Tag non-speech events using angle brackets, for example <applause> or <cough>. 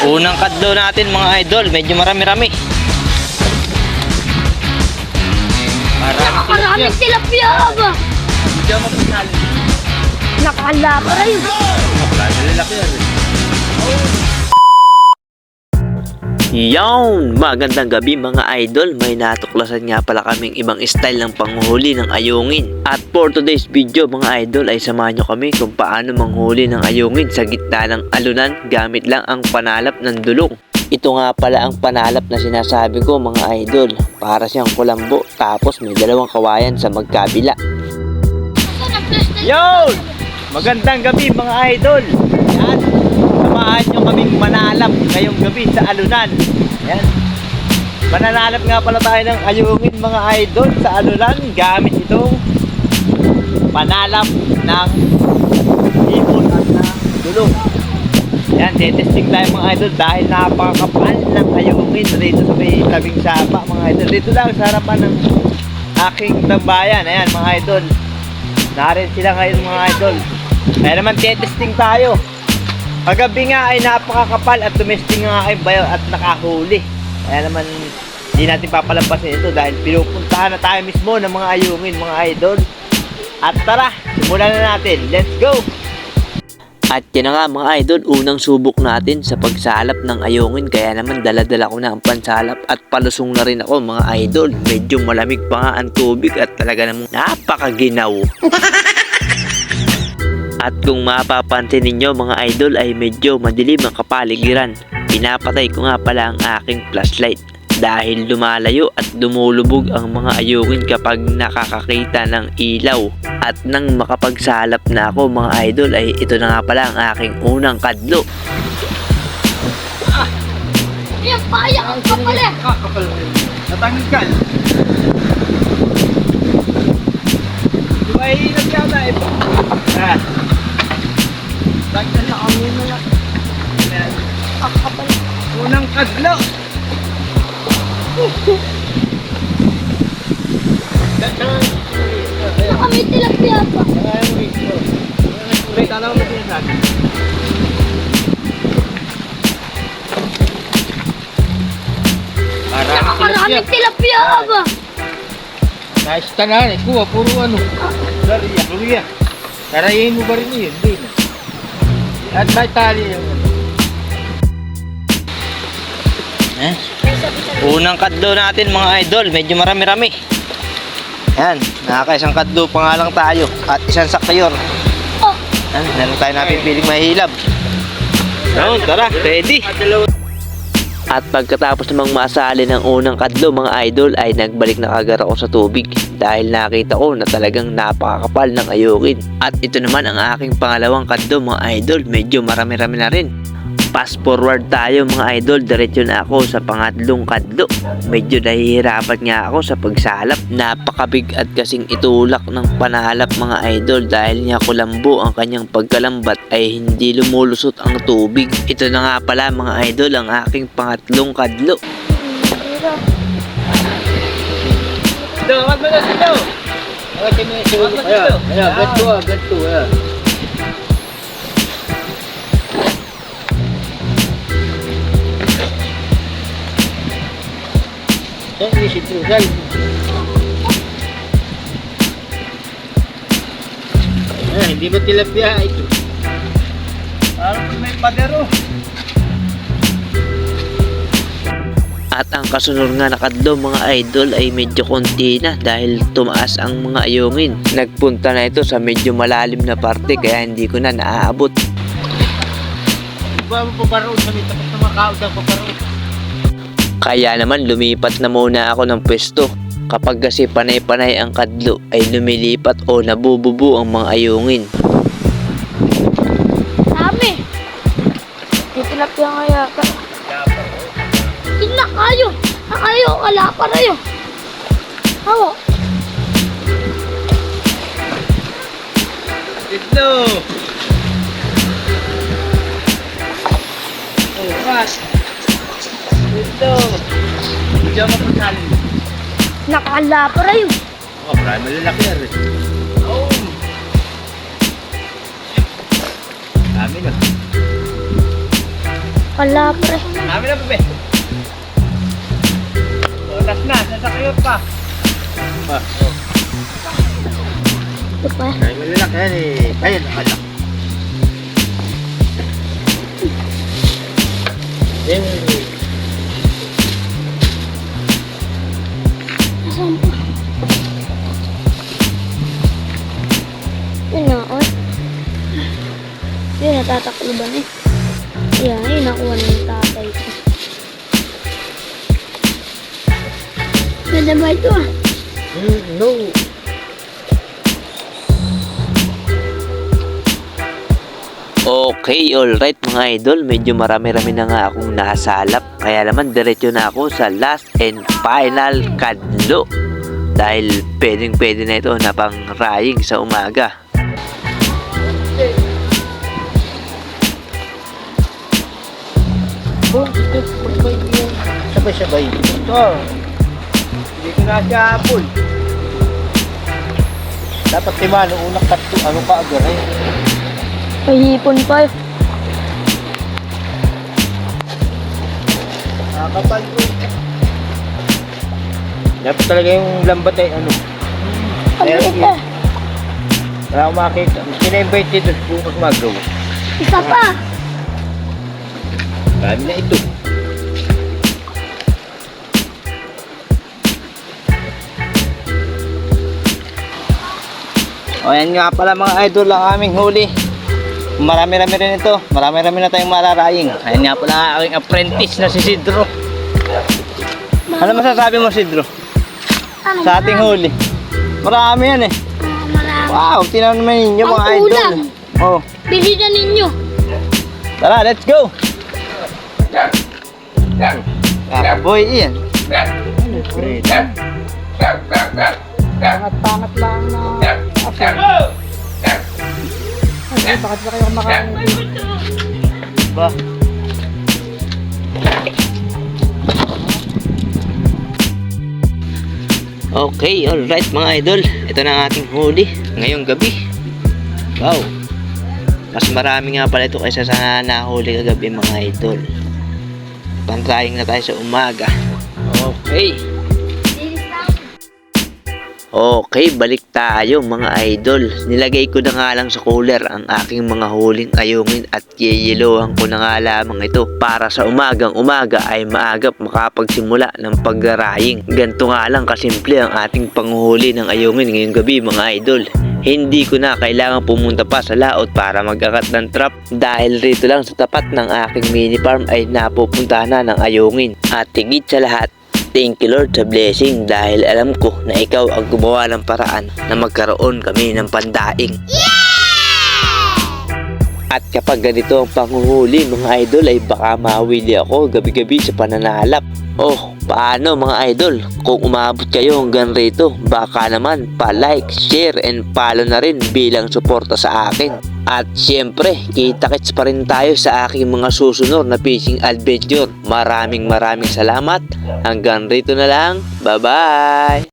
Unang kadlo natin mga idol, medyo marami-rami. Maraming tilapia ba? Medyo mapasali. Nakala pa rin. Lalaki yan. Yawn! Magandang gabi mga idol. May natuklasan nga pala kaming ibang style ng panghuli ng ayungin. At for today's video mga idol ay samahan nyo kami kung paano manghuli ng ayungin sa gitna ng alunan gamit lang ang panalap ng dulong. Ito nga pala ang panalap na sinasabi ko mga idol. Para siyang kulambo tapos may dalawang kawayan sa magkabila. Yon! Magandang gabi mga idol. Samahan nyo kaming manalap ngayong gabi sa alunan. Yan. Mananalap nga pala tayo ng ayungin mga idol sa alunan gamit itong panalap ng ibon at ng dulong. Yan, testing tayo mga idol dahil napakakapal ng ayungin dito sa may tabing sapa mga idol. Dito lang sa harapan ng aking tambayan. Ayan mga idol. Narin sila ngayon mga idol. Kaya naman testing tayo. Paggabi nga ay napakakapal at tumesting nga ay bayo at nakahuli. Kaya naman hindi natin papalampasin ito dahil pinupuntahan na tayo mismo ng mga ayungin mga idol. At tara, simulan na natin. Let's go! At na nga mga idol, unang subok natin sa pagsalap ng ayungin kaya naman daladala ko na ang pansalap at palusong na rin ako mga idol. Medyo malamig pa nga ang tubig at talaga namang napakaginaw. <laughs> At kung mapapansin ninyo mga idol ay medyo madilim ang kapaligiran. Pinapatay ko nga pala ang aking flashlight dahil lumalayo at dumulubog ang mga ayungin kapag nakakakita ng ilaw. At nang makapagsalap na ako mga idol ay ito na nga pala ang aking unang kadlo. Yan, payak ang kapal eh. Kakapal Natanggal. Mahirap yata eh. Ah. Tanggal na kami na lang. Ang kapal. Unang kadlo. Kami tilapia pa. Wait, alam mo sinasabi? Maraming tilapia ba? Nice tanan. Kuha, puro ano. Dariya. Luya. Karayin mo ba rin yun? Hindi na. At may tali yun. Eh? Unang kadlo natin mga idol, medyo marami-rami. Yan, nakakaisang kadlo pa nga lang tayo at isang sakyor. Oh, Yan, meron tayo napipiling mahilab. Yun, tara, ready. At pagkatapos namang masali ng unang kadlo mga idol ay nagbalik na kagad ako sa tubig dahil nakita ko na talagang napakakapal ng ayukin. At ito naman ang aking pangalawang kadlo mga idol, medyo marami-rami na rin. Fast forward tayo mga idol, diretso na ako sa pangatlong kadlo. Medyo nahihirapan nga ako sa pagsalap. Napakabig at kasing itulak ng panalap mga idol dahil nga kulambo ang kanyang pagkalambat ay hindi lumulusot ang tubig. Ito na nga pala mga idol ang aking pangatlong kadlo. Dapat mo na dito. Okay, may sulit. Ayan, ayan, ganito ah, ganito. Ayan. Isip mo, guys. Ayan, hindi mo tilapia ito. Parang may padero. At ang kasunod nga na kadlo mga idol ay medyo konti na dahil tumaas ang mga ayungin. Nagpunta na ito sa medyo malalim na parte kaya hindi ko na naaabot. Iba mo paparoon sa may tapat na makaod ang paparoon. Kaya naman lumipat na muna ako ng pwesto. Kapag kasi panay-panay ang kadlo ay lumilipat o nabububu ang mga ayungin. dami. May tilapia nga yata. Tignan kayo. Akayo, wala pa rin. Hawa. Ito! Oh, mas! Ito! Diyan mo pagsalin. Nakala pa rin. Oh, marami malalaki yan eh. Oh! Dami na. Kalapre. Dami na, bebe. Oras na, sasakayot pa. Pa, oh. Ito pa. Ay, malalak yan eh. Ayun, nakalak. Eh, Yun na, oy. Yun, natatakluban eh. Yan, yun nakuha yung tatay ko. Ganda ba ito ah? mm, no. Okay, alright mga idol, medyo marami-rami na nga akong nasalap. Kaya naman diretso na ako sa last and final kadlo. Dahil pwedeng pwede na ito na pang raying sa umaga. Oh, ito, magbay yun. Sabay-sabay. Ito. Hindi ko na siya full. Dapat lima, nung unang kato, ano ka agad eh. May hipon pa eh. Nakakapal ko. Dapat talaga yung lambat ay ano. Ang Meron liit yun. eh. Wala akong makita. Sina-invite dito bukas mag-grow. Isa pa. Dami na ito. O yan nga pala mga idol ang aming huli. Marami-rami rin ito. Marami-rami na tayong mararaying. Ayan nga pala ang aking apprentice na si Sidro. Ano masasabi mo Sidro? Ano, Sa ating huli. Marami yan eh. Wow, tinan naman ninyo mga idol. ulam. Oh, Bili na ninyo. tara, let's go. Ah, boy, iyan. Pangat-pangat lang na. Ay, bakit ba kayo kumakain? Ba? Okay, alright mga idol. Ito na ang ating huli ngayong gabi. Wow. Mas marami nga pala ito kaysa sa nahuli kagabi mga idol. Pantaying na tayo sa umaga. Okay. Okay, balik tayo mga idol. Nilagay ko na nga lang sa cooler ang aking mga huling ayungin at yeyelohan ko na nga lamang ito para sa umagang umaga ay maagap makapagsimula ng paggaraying. Ganto nga lang kasimple ang ating panghuli ng ayungin ngayong gabi mga idol. Hindi ko na kailangan pumunta pa sa laot para mag-akat ng trap dahil rito lang sa tapat ng aking mini farm ay napupunta na ng ayungin. At higit sa lahat, Thank you Lord sa blessing dahil alam ko na ikaw ang gumawa ng paraan na magkaroon kami ng pandaing. At kapag ganito ang panguhuli mga idol ay baka mawili ako gabi-gabi sa pananalap. Oh, paano mga idol? Kung umabot kayo hanggang rito, baka naman pa-like, share, and follow na rin bilang suporta sa akin. At syempre, kita-kits pa rin tayo sa aking mga susunod na fishing adventure. Maraming maraming salamat. Hanggang rito na lang. Bye-bye!